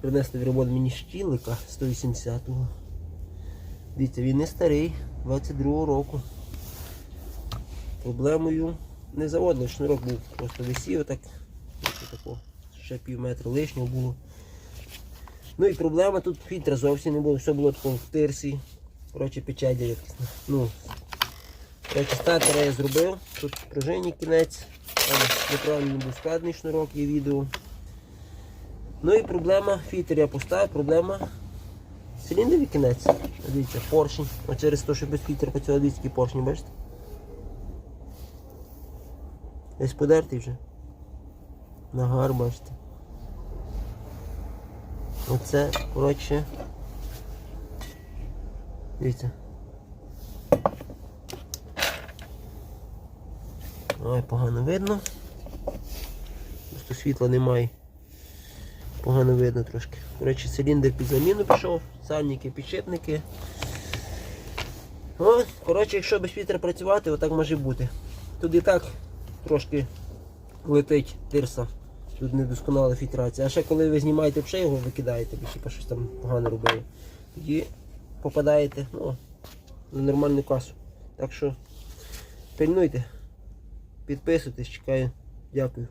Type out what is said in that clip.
принесли в ремонт мені щілика 180-го. Дивіться, він не старий, 22-го року. Проблемою не заводили, шнурок був просто висів так. Тако, ще пів метра лишнього було. Ну і проблема тут фільтра зовсім не було, все було такого в тирсі. Коротше, печать якісна. Ну, коротше, стартера я зробив, тут пружині кінець, там неправильно був складний шнурок, є відео. Ну і проблема, фільтр я поставив, проблема циліндровий кінець. Дивіться, поршень. А через те, що без фільтра працював, дивіться, поршень, бачите? Десь подертий вже. Нагар, бачите. Оце, коротше. Дивіться. Ой, погано видно. Просто світла немає. Погано видно трошки. Коротше, циліндр під заміну пішов, сальники, підшипники. О, коротше, якщо без фільтра працювати, отак може бути. Тут і так трошки летить тирса. Тут недосконала фільтрація. А ще коли ви знімаєте вже його викидаєте, бо типа щось там погано робили, тоді попадаєте ну, на нормальну касу. Так що пильнуйте, підписуйтесь, чекаю. Дякую.